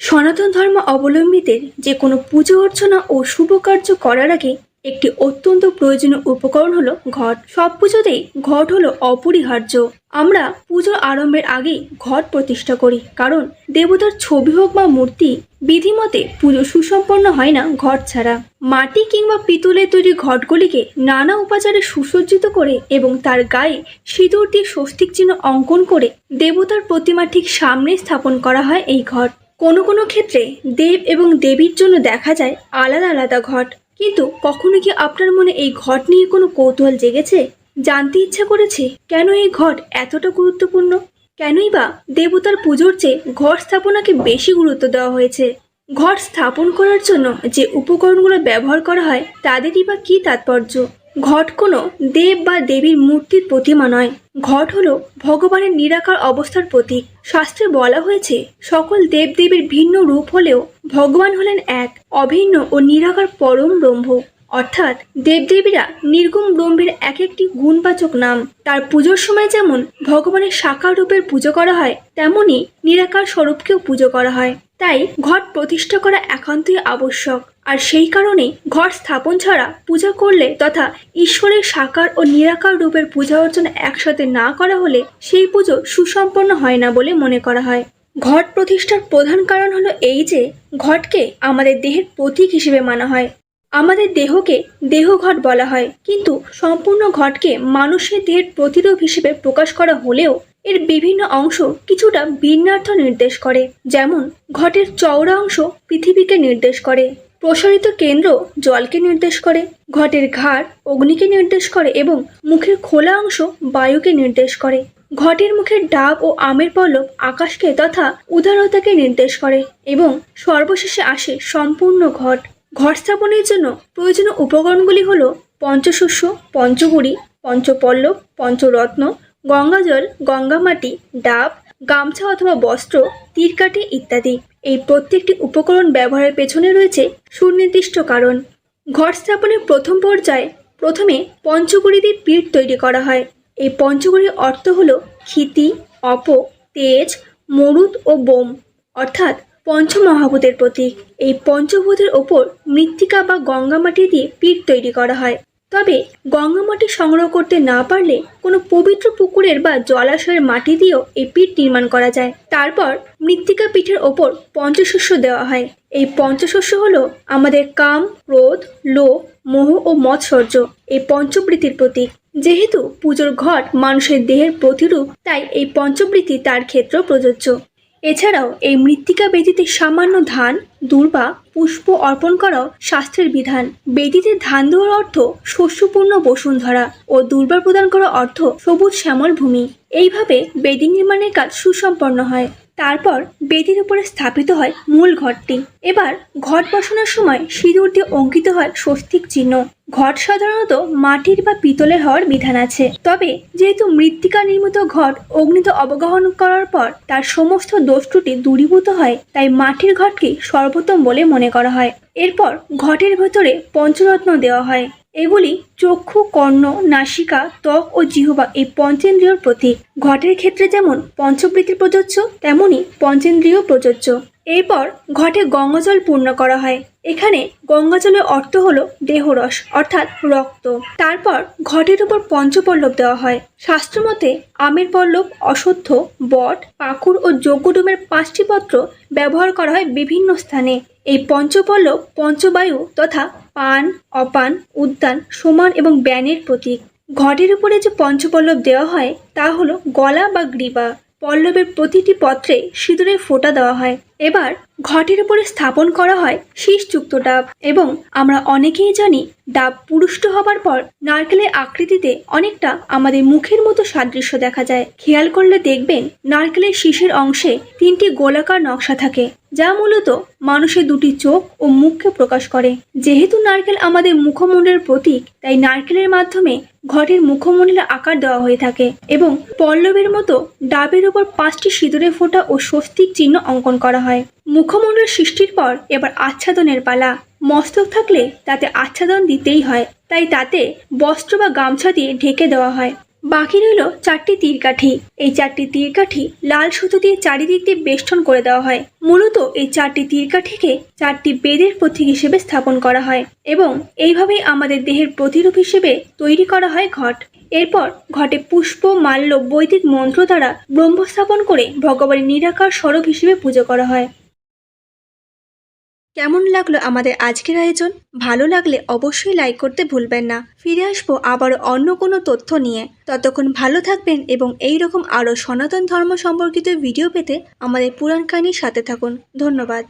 সনাতন ধর্ম অবলম্বীদের যে কোনো পুজো অর্চনা ও শুভ কার্য করার আগে একটি অত্যন্ত প্রয়োজনীয় উপকরণ হলো ঘট। সব পুজোতেই ঘট হলো অপরিহার্য। আমরা পুজোর আরম্ভের আগেই ঘট প্রতিষ্ঠা করি, কারণ দেবতার ছবি হোক বা মূর্তি, বিধিমতে পুজো সুসম্পন্ন হয় না ঘট ছাড়া। মাটি কিংবা পিতলের তৈরি ঘটগুলিকে নানা উপাচারে সুসজ্জিত করে এবং তার গায়ে সিঁদুর দিয়ে স্বস্তিক চিহ্ন অঙ্কন করে দেবতার প্রতিমা ঠিক সামনে স্থাপন করা হয় এই ঘট। কোনো কোনো ক্ষেত্রে দেব এবং দেবীর জন্য দেখা যায় আলাদা আলাদা ঘট। কিন্তু কখনো কি আপনার মনে এই ঘট নিয়ে কোনো কৌতূহল জেগেছে? জানতে ইচ্ছা করেছে, কেন এই ঘট এতটা গুরুত্বপূর্ণ? কেনই বা দেবতার পুজোর চেয়ে ঘট স্থাপনাকে বেশি গুরুত্ব দেওয়া হয়েছে? ঘট স্থাপন করার জন্য যে উপকরণগুলো ব্যবহার করা হয়, তাদেরই বা কী তাৎপর্য? ঘট কোনো দেব বা দেবীর মূর্তির প্রতিমা নয়। ঘট হল ভগবানের নিরাকার অবস্থার প্রতীক। শাস্ত্রে বলা হয়েছে, সকল দেবদেবীর ভিন্ন রূপ হলেও ভগবান হলেন এক, অভিন্ন ও নিরাকার পরম ব্রহ্ম। অর্থাৎ দেবদেবীরা নির্গুম ব্রহ্মের এক একটি গুণবাচক নাম। তার পুজোর সময় যেমন ভগবানের সাকার রূপের পুজো করা হয়, তেমনি নিরাকার স্বরূপকেও পুজো করা হয়। তাই ঘট প্রতিষ্ঠা করা একান্তই আবশ্যক। আর সেই কারণে ঘট স্থাপন ছাড়া পূজা করলে তথা ঈশ্বরের সাকার ও নিরাকার রূপের পূজা অর্চনা একসাথে না করা হলে সেই পুজো সুসম্পন্ন হয় না বলে মনে করা হয়। ঘট প্রতিষ্ঠার প্রধান কারণ হলো এই যে, ঘটকে আমাদের দেহের প্রতীক হিসেবে মানা হয়। আমাদের দেহকে দেহঘট বলা হয়। কিন্তু সম্পূর্ণ ঘটকে মানুষের দেহের প্রতিরূপ হিসেবে প্রকাশ করা হলেও এর বিভিন্ন অংশ কিছুটা ভিন্নার্থ নির্দেশ করে। যেমন, ঘটের চওড়া অংশ পৃথিবীকে নির্দেশ করে, প্রসারিত কেন্দ্র জলকে নির্দেশ করে, ঘটের ঘাড় অগ্নিকে নির্দেশ করে এবং মুখের খোলা অংশ বায়ুকে নির্দেশ করে। ঘটের মুখের ডাব ও আমের পল্লব আকাশকে তথা উদারতাকে নির্দেশ করে এবং সর্বশেষে আসে সম্পূর্ণ ঘট। ঘট স্থাপনের জন্য প্রয়োজনীয় উপকরণগুলি হল পঞ্চশস্য পঞ্চগুড়ি পঞ্চপল্লব, পঞ্চরত্ন, গঙ্গাজল, গঙ্গামাটি, ডাব, গামছা অথবা বস্ত্র, তীরকাঠি ইত্যাদি। এই প্রত্যেকটি উপকরণ ব্যবহারের পেছনে রয়েছে সুনির্দিষ্ট কারণ। ঘর স্থাপনের প্রথম পর্যায়ে প্রথমে পঞ্চগুড়ি দিয়ে পিঠ তৈরি করা হয়। এই পঞ্চগুড়ির অর্থ হল ক্ষিতি, অপ, তেজ, মরুদ ও বোম। অর্থাৎ পঞ্চমহাভূতের প্রতীক। এই পঞ্চভূতের ওপর মৃত্তিকা বা গঙ্গামাটি দিয়ে পিঠ তৈরি করা হয়। তবে গঙ্গামাটি সংগ্রহ করতে না পারলে কোনো পবিত্র পুকুরের বা জলাশয়ের মাটি দিয়েও এই পিঠ নির্মাণ করা যায়। তারপর মৃত্তিকা পিঠের ওপর পঞ্চশস্য দেওয়া হয়। এই পঞ্চশস্য হলো আমাদের কাম, ক্রোধ, লোভ, মোহ ও মৎসর্য এই পঞ্চবৃত্তির প্রতীক। যেহেতু পুজোর ঘট মানুষের দেহের প্রতিরূপ, তাই এই পঞ্চবৃত্তি তার ক্ষেত্র প্রযোজ্য। এছাড়াও এই মৃত্তিকা বেদিতে সামান্য ধান, দুর্বা, পুষ্প অর্পণ করাও শাস্ত্রের বিধান। বেদিতে ধান দেওয়ার অর্থ শস্যপূর্ণ বসুন্ধরা ও দুর্বা প্রদান করা অর্থ সবুজ শ্যামল ভূমি। এইভাবে বেদি নির্মাণের কাজ সুসম্পন্ন হয়। তারপর বেদির উপরে স্থাপিত হয় মূল ঘরটি। এবার ঘট বসানোর সময় সিঁদুর দিয়ে অঙ্কিত হয় স্বস্তিক চিহ্ন। ঘট সাধারণত মাটির বা পিতলের হওয়ার বিধান আছে। তবে যেহেতু মৃত্তিকা নির্মিত ঘট অগ্নিতে অবগাহন করার পর তার সমস্ত দোষ ত্রুটি দূরীভূত হয়, তাই মাটির ঘটকেই সর্বোত্তম বলে মনে করা হয়। এরপর ঘটের ভেতরে পঞ্চরত্ন দেওয়া হয়। এগুলি চক্ষু, কর্ণ, নাসিকা, ত্বক ও জিহবা এই পঞ্চেন্দ্রিয়র প্রতীক। ঘটের ক্ষেত্রে যেমন পঞ্চবৃত্তি প্রযোজ্য, তেমনি পঞ্চেন্দ্রিয় প্রযোজ্য। এরপর ঘটে গঙ্গজল পূর্ণ করা হয়। এখানে গঙ্গাজলের অর্থ হলো দেহরস, অর্থাৎ রক্ত। তারপর ঘটের উপর পঞ্চপল্লব দেওয়া হয়। শাস্ত্রমতে আমের পল্লব অশ্বত্থ বট পাকুড় ও যজ্ঞডুমের পাঁচটি পত্র ব্যবহার করা হয় বিভিন্ন স্থানে। এই পঞ্চপল্লব পঞ্চবায়ু তথা পান, অপান, উদ্যান, সমান এবং ব্যানের প্রতীক। ঘটের উপরে যে পঞ্চপল্লব দেওয়া হয় তা হলো গলা বা গ্রীবা। পল্লবের প্রতিটি পত্রে সিঁদুরের ফোঁটা দেওয়া হয়। এবার ঘটের উপরে স্থাপন করা হয় শীষযুক্ত ডাব এবং আমরা অনেকেই জানি ডাব পুরুষ্ট হবার পর নারকেলের আকৃতিতে অনেকটা আমাদের মুখের মতো সাদৃশ্য দেখা যায়। খেয়াল করলে দেখবেন নারকেলের শীষের অংশে তিনটি গোলাকার নকশা থাকে, যা মূলত মানুষের দুটি চোখ ও মুখকে প্রকাশ করে। যেহেতু নারকেল আমাদের মুখমণ্ডলের প্রতীক, তাই নারকেলের মাধ্যমে ঘটের মুখমণ্ডলের আকার দেওয়া হয়ে থাকে এবং পল্লবের মতো ডাবের উপর পাঁচটি সিঁদুরে ফোঁটা ও স্বস্তিক চিহ্ন অঙ্কন করা হয়। মুখমণ্ডল সৃষ্টির পর এবার আচ্ছাদনের পালা। মস্তক থাকলে তাতে আচ্ছাদন দিতেই হয়, তাই তাতে বস্ত্র বা গামছা দিয়ে ঢেকে দেওয়া হয়। বাকি রইল চারটি তীরকাঠি। এই চারটি তীরকাঠি লাল সুতো দিয়ে চারিদিক দিয়ে বেষ্টন করে দেওয়া হয়। মূলত এই চারটি তীরকাঠিকে চারটি বেদের প্রতীক হিসেবে স্থাপন করা হয় এবং এইভাবেই আমাদের দেহের প্রতিরূপ হিসেবে তৈরি করা হয় ঘট। এরপর ঘটে পুষ্প, মাল্য, বৈদিক মন্ত্র দ্বারা ব্রহ্ম স্থাপন করে ভগবানের নিরাকার স্বরূপ হিসেবে পুজো করা হয়। কেমন লাগল আমাদের আজকের আয়োজন? ভালো লাগলে অবশ্যই লাইক করতে ভুলবেন না। ফিরে আসব আবারও অন্য কোনো তথ্য নিয়ে। ততক্ষণ ভালো থাকবেন এবং এই রকম আরও সনাতন ধর্ম সম্পর্কিত ভিডিও পেতে আমাদের পুরাণ কাহিনীর সাথে থাকুন। ধন্যবাদ।